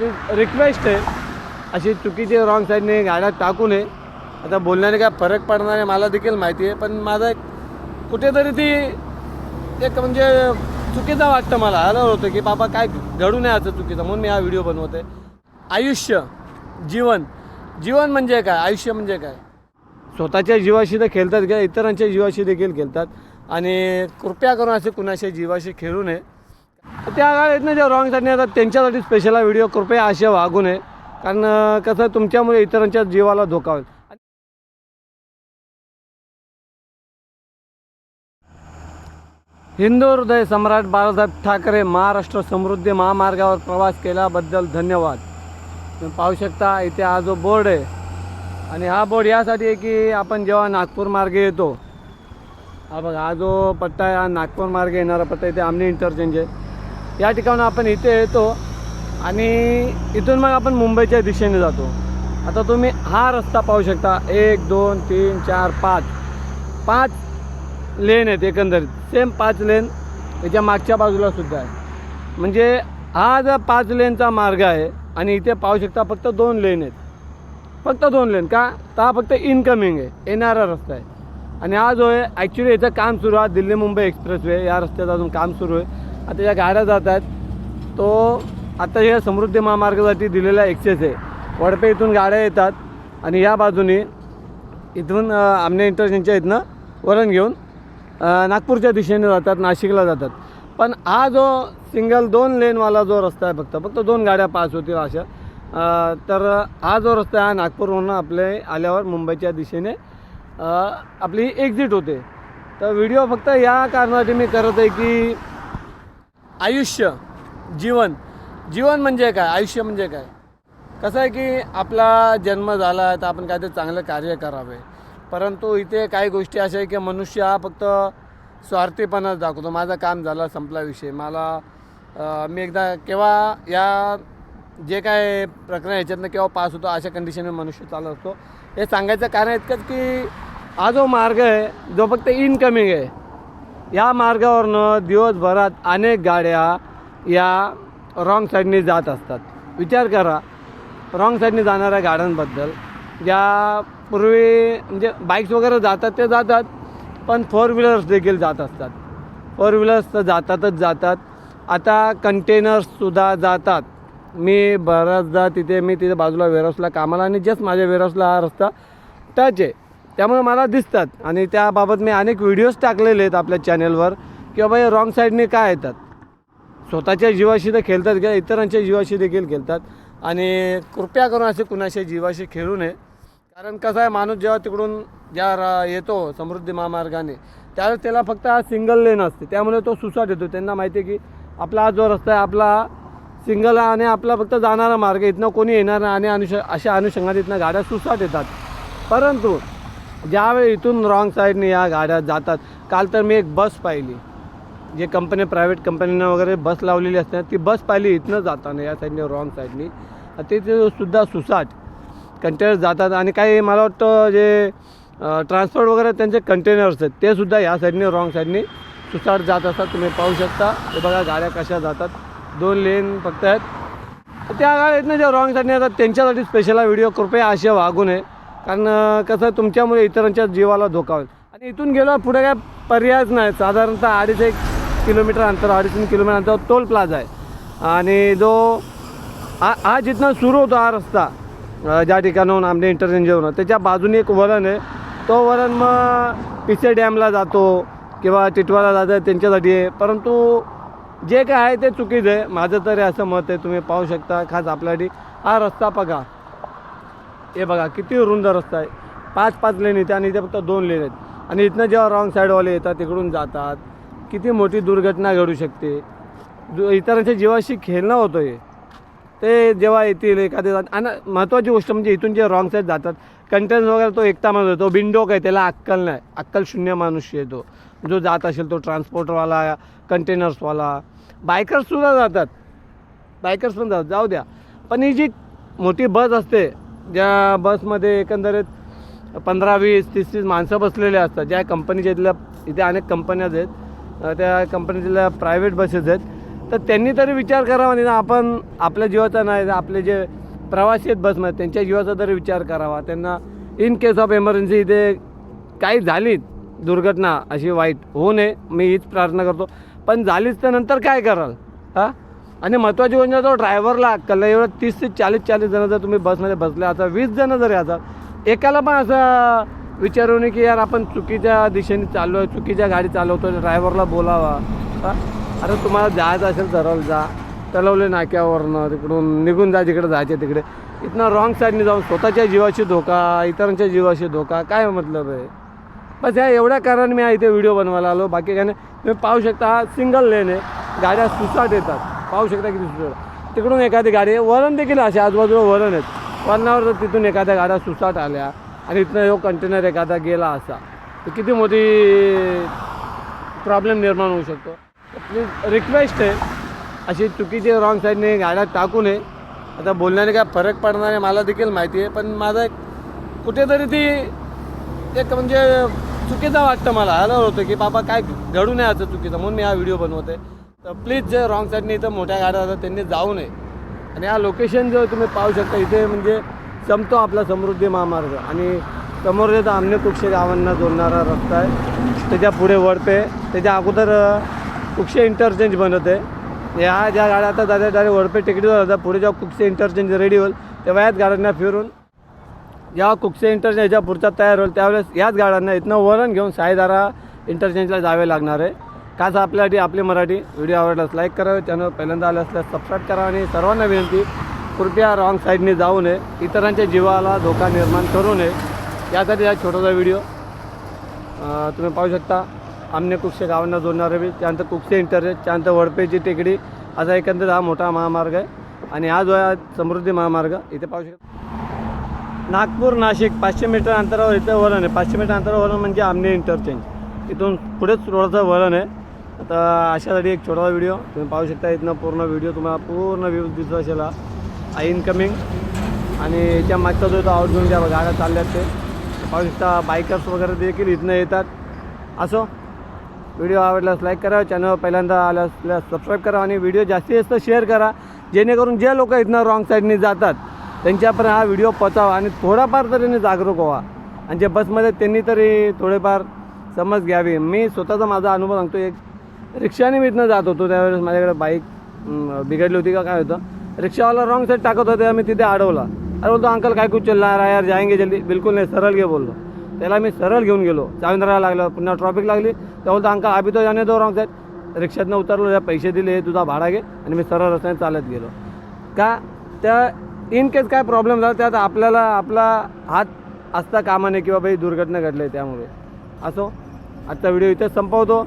Request आहे अशी चुकीची रॉंग साईडने गाड्या टाकू नये आता बोलण्याने काय फरक पडणार आहे मला देखील माहिती आहे पण माझा एक कुठेतरी ती एक म्हणजे चुकीचं वाटतं मला. आलं होतं की बाबा काय घडू नये असं चुकीचं म्हणून मी हा व्हिडिओ बनवते आयुष्य जीवन. जीवन म्हणजे काय? आयुष्य म्हणजे काय? स्वतःच्या जीवाशी तर खेळतात किंवा इतरांच्या जीवाशी देखील खेळतात. आणि कृपया करून असे कुणाशी जीवाशी खेळू नये. त्या गाडीतनं जे रॉंग साईडने येतात त्यांच्यासाठी स्पेशल हा व्हिडिओ कृपया असे वागू नये. कारण कसं आहे, तुमच्यामुळे इतरांच्या जीवाला धोका होईल. हिंदू हृदय सम्राट बाळासाहेब ठाकरे महाराष्ट्र समृद्धी महामार्गावर प्रवास केल्याबद्दल धन्यवाद. तुम्ही पाहू शकता इथे हा जो बोर्ड आहे. आणि हा बोर्ड यासाठी आहे की आपण जेव्हा नागपूर मार्गे येतो हा बघा हा जो पट्टा आहे हा नागपूर मार्गे येणारा पट्टा इथे आमने इंटरचेंज आहे. या ठिकाणी आपण इथे येतो आणि इथून मग आपण मुंबईच्या दिशेने जातो. आता तुम्ही हा रस्ता पाहू शकता. एक दोन तीन चार पाच. पाच लेन आहेत एकंदरीत. सेम पाच लेन त्याच्या मागच्या बाजूला सुद्धा आहे. म्हणजे हा जर पाच लेनचा मार्ग आहे आणि इथे पाहू शकता फक्त दोन लेन आहेत. फक्त दोन लेन का? तर हा फक्त इनकमिंग आहे. येणारा रस्ता आहे. आणि हा जो आहे ॲक्च्युली याचं काम सुरू आहे. दिल्ली मुंबई एक्सप्रेसवे या रस्त्याचं अजून काम सुरू आहे. आता या गाड्या जात आहेत तो आता या समृद्धी महामार्गासाठी दिलेला एक्सेस आहे. वडपे इथून गाड्या येतात आणि या बाजूने इथून आमने इंटरचेंजच्या इथनं वरण घेऊन नागपूरच्या दिशेने जातात नाशिकला जातात. पण हा जो सिंगल दोन लेनवाला जो रस्ता आहे फक्त फक्त दोन गाड्या पास होतील अशा. तर हा जो रस्ता आहे हा नागपूरवरून आपले आल्यावर मुंबईच्या दिशेने आपली एक्झिट होते. तर व्हिडिओ फक्त या कारणासाठी मी करत आहे की आयुष्य जीवन. जीवन म्हणजे काय? आयुष्य म्हणजे काय? कसं आहे की आपला जन्म झाला आहे तर आपण काहीतरी चांगलं कार्य करावे. परंतु इथे काही गोष्टी अशा आहे की मनुष्य हा फक्त स्वार्थीपणाच दाखवतो. माझं काम झालं संपला विषय. मला मी एकदा केव्हा या जे काय प्रकरण ह्याच्यातनं केव्हा पास होतो अशा कंडिशनने मनुष्य चालत असतो. हे सांगायचं कारण इतकंच की हा जो मार्ग आहे जो फक्त इनकमिंग आहे या मार्गावरनं दिवसभरात अनेक गाड्या या रॉंग साईडने जात असतात. विचार करा रॉंग साईडने जाणाऱ्या गाड्यांबद्दल. ज्या पूर्वी म्हणजे बाईक्स वगैरे जातात ते जातात पण फोर व्हीलर्स देखील जात असतात. फोर व्हीलर्स तर जातातच जातात. आता कंटेनर्ससुद्धा जातात. मी बऱ्याचदा तिथे मी तिथे बाजूला वेरसला कामाला आणि जस्ट माझ्या वेरसला हा रस्ता टच आहे. त्यामुळे मला दिसतात. आणि त्याबाबत मी अनेक व्हिडिओज टाकलेले आहेत आपल्या चॅनेलवर की बाबा हे रॉंग साईडने काय येतात? स्वतःच्या जीवाशी तर खेळतात किंवा इतरांच्या जीवाशी देखील खेळतात. आणि कृपया करून असे कुणाशी जीवाशी खेळू नये. कारण कसं आहे माणूस जेव्हा तिकडून ज्या रा येतो समृद्धी महामार्गाने त्यावेळेस त्याला फक्त हा सिंगल लेन असते. त्यामुळे तो सुसाट येतो. त्यांना माहिती आहे की आपला हा जो रस्ता आहे आपला सिंगल आणि आपला फक्त जाणारा मार्ग इथनं कोणी येणार नाही आणि अनुष अशा अनुषंगाने इथनं गाड्या सुसाट येतात. परंतु ज्यावेळी इथून रॉंग साईडने या गाड्या जातात काल तर मी एक बस पाहिली. जे कंपनी प्रायव्हेट कंपनीनं वगैरे बस लावलेली असते ती बस पाहिली इथनं जाताना या साईडने रॉंग साईडने ते ते सुद्धा सुसाट कंटेनर जातात आणि काही मला वाटतं जे ट्रान्सपोर्ट वगैरे त्यांचे कंटेनर्स आहेत ते सुद्धा या साईडने रॉंग साईडने सुसाट जात असतात. तुम्ही पाहू शकता. हे बघा गाड्या कशा जातात. दोन लेन फक्त आहेत. त्या त्या गाड्यातनं जे रॉंग साईडने येतात त्यांच्यासाठी स्पेशल हा व्हिडिओ कृपया असे वागू नये. कारण कसं आहे, तुमच्यामुळे इतरांच्या जीवाला धोका होईल. आणि इथून गेलो पुढे काय पर्यायच नाही. साधारणतः अडीच एक किलोमीटर अंतर अडीच तीन किलोमीटर अंतर टोल प्लाझा आहे. आणि जो हा हा जिथनं सुरू होतो हा रस्ता ज्या ठिकाणाहून आमने इंटरचेंजवरून त्याच्या बाजूने एक वरण आहे. तो वरण मग पिसे डॅमला जातो किंवा टिटवाला जातं त्यांच्यासाठी आहे. परंतु जे काय आहे ते चुकीचं आहे. माझं तरी असं मत आहे. तुम्ही पाहू शकता खास आपल्यासाठी. हा रस्ता बघा. हे बघा किती रुंद रस्ता आहे. पाच पाच लेन येते आणि इथे फक्त दोन लेन आहेत. आणि इथनं जेव्हा रॉंग साईडवाले येतात तिकडून जातात. किती मोठी दुर्घटना घडू शकते. दु इतरांच्या जीवाशी खेळणं होतं हे. ते जेव्हा येतील एखादे जात आणि महत्त्वाची गोष्ट म्हणजे इथून जे रॉंग साईड जातात कंटेन्स वगैरे तो एकटा माणूस येतो. बिंडोक आहे त्याला अक्कल नाही. अक्कल शून्य मनुष्य येतो. तो जो जात असेल तो ट्रान्सपोर्टरवाला कंटेनर्सवाला बायकर्ससुद्धा जातात. बायकर्स पण जातात. जाऊ द्या. पण ही जी मोठी बस असते ज्या बसमध्ये एकंदरीत पंधरा वीस तीस तीस माणसं बसलेले असतात ज्या कंपनीच्या इथल्या इथे अनेक कंपन्याच आहेत त्या कंपनीतल्या प्रायव्हेट बसेस आहेत तर त्यांनी तरी विचार करावा नाही ना आपण आपल्या जीवाचा नाही आपले जे प्रवासी आहेत बसमध्ये त्यांच्या जीवाचा तरी विचार करावा. त्यांना इन केस ऑफ एमर्जन्सी इथे काही झालीच दुर्घटना अशी वाईट होऊ नये मी हीच प्रार्थना करतो. पण झालीच तर नंतर काय कराल? हां? आणि महत्त्वाची म्हणजे तो ड्रायव्हरला अक्कल एवढं तीस ते चाळीस चाळीस जणं जर तुम्ही बसमध्ये बसले आता वीस जणं जर येतात एकाला पण असं विचारू नये की यार आपण चुकीच्या दिशेने चाललो आहे चुकीच्या गाडी चालवतो ड्रायव्हरला बोलावा. अरे तुम्हाला जायचं असेल तरल जा. तलवले नाक्यावरनं तिकडून निघून जा जिकडे जायचे तिकडे. इथनं रॉंग साईडने जाऊन स्वतःच्या जीवाशी धोका इतरांच्या जीवाशी धोका काय मतलब आहे? बस या एवढ्या कारण मी इथे व्हिडिओ बनवायला आलो. बाकी काय नाही. तुम्ही पाहू शकता हा सिंगल लेन आहे. गाड्या सुसाट येतात. पाहू शकता किती सुसाट तिकडून एखादी गाडी आहे वरण देखील असे आजूबाजूला वरण आहेत. वरणावर तिथून एखाद्या गाड्या सुसाट आल्या आणि इथनं जो कंटेनर एखादा गेला असा तर किती मोठी प्रॉब्लेम निर्माण होऊ शकतो. प्लीज रिक्वेस्ट आहे अशी चुकीची रॉंग साईडने गाड्या टाकू नये. आता बोलण्याने काय फरक पडणार आहे मला देखील माहिती आहे पण माझा एक कुठेतरी ती एक म्हणजे चुकीचं वाटतं मला. आलं होतं की बाबा काय घडू नये असं चुकीचं म्हणून मी हा व्हिडिओ बनवते तर प्लीज जे रॉंग साईडने इथं मोठ्या गाड्या जातात त्यांनी जाऊ नये. आणि हा लोकेशन जो तुम्ही पाहू शकता इथे म्हणजे संपतो आपला समृद्धी महामार्ग. आणि समोर जे आमने कुक्षे गावांना जोडणारा रस्ता आहे त्याच्या पुढे वळपे त्याच्या अगोदर कुक्षे इंटरचेंज बनत आहे. ह्या ज्या गाड्या आता दादा डायरेक्ट वळपे टिकीटवर जातात पुढे जेव्हा कुक्षे इंटरचेंज रेडी होईल तेव्हा याच गाड्यांना फिरून जेव्हा कुक्षे इंटरचेंज याच्या पुढचा तयार होईल त्यावेळेस याच गाड्यांना इथनं वळण घेऊन साईदारा इंटरचेंजला जावे लागणार आहे. काच आपल्यासाठी आपली मराठी व्हिडिओ आवडल्यास लाईक करावे चॅनल पहिल्यांदा आले असल्यास सबस्क्राईब करा आणि सर्वांना विनंती कृपया रॉंग साईडने जाऊ नये इतरांच्या जीवाला धोका निर्माण करू नये. यासाठी हा छोटासा व्हिडिओ तुम्ही पाहू शकता आमने कुक्षे गावांना जोडणारे बी त्यानंतर कुक्षे इंटरनेट त्यानंतर वडपेची टेकडी असा एकंदरीत हा मोठा महामार्ग आहे. आणि हा जो आहे समृद्धी महामार्ग इथे पाहू शकता. नागपूर नाशिक पाचशे मीटर अंतरावर इथं वळण आहे. पाचशे मीटर अंतरावर वळण म्हणजे आमने इंटरचेंज इथून पुढेच रोडचं वळण आहे. आता अशासाठी एक छोटा व्हिडिओ तुम्ही पाहू शकता. इथनं पूर्ण व्हिडिओ तुम्हाला पूर्ण व्ह्यू दिसत असेल हा. इनकमिंग आणि याच्या मागचा जो तो आउट घेऊन ज्या गाड्या चालल्यात ते. पाहू शकता बायकर्स वगैरे देखील इथनं येतात. असो व्हिडिओ आवडल्यास लाईक करा चॅनल पहिल्यांदा आल्यास सबस्क्राईब करा आणि व्हिडिओ जास्तीत जास्त शेअर करा. जेणेकरून जे लोक इथनं रॉंग साईडने जातात त्यांच्यापर्यंत हा व्हिडिओ पोचावा आणि थोडाफार तरी जागरूक व्हा आणि जे बसमध्ये त्यांनी तरी थोडेफार समज घ्यावी. मी स्वतःचा माझा अनुभव सांगतो. एक रिक्षाने मी इथनं जात होतो त्यावेळेस माझ्याकडे बाईक बिघडली होती का काय होतं? रिक्षावाला रॉंग साईड टाकत होते मी तिथे अडवला. अरे बोलतो अंकल काय कुछ चल रहा यार जायंगे जल्दी. बिलकुल नाही सरळ घे बोललो. त्याला मी सरळ घेऊन गेलो. चाविंद्राला लागलं पुन्हा ट्रॉफिक लागली. त्या बोलतो अंकल अभि तो जाणे तो रॉंग साईड रिक्षातनं उतरलो त्या पैसे दिले हे तुझा भाडा घे आणि मी सरळ रस्त्याने चालत गेलो. का त्या इन केस काय प्रॉब्लेम झाला त्यात आपल्याला आपला हात असता कामा नये किंवा बाई दुर्घटना घडली त्यामुळे. असो आजचा व्हिडिओ इथे संपवतो.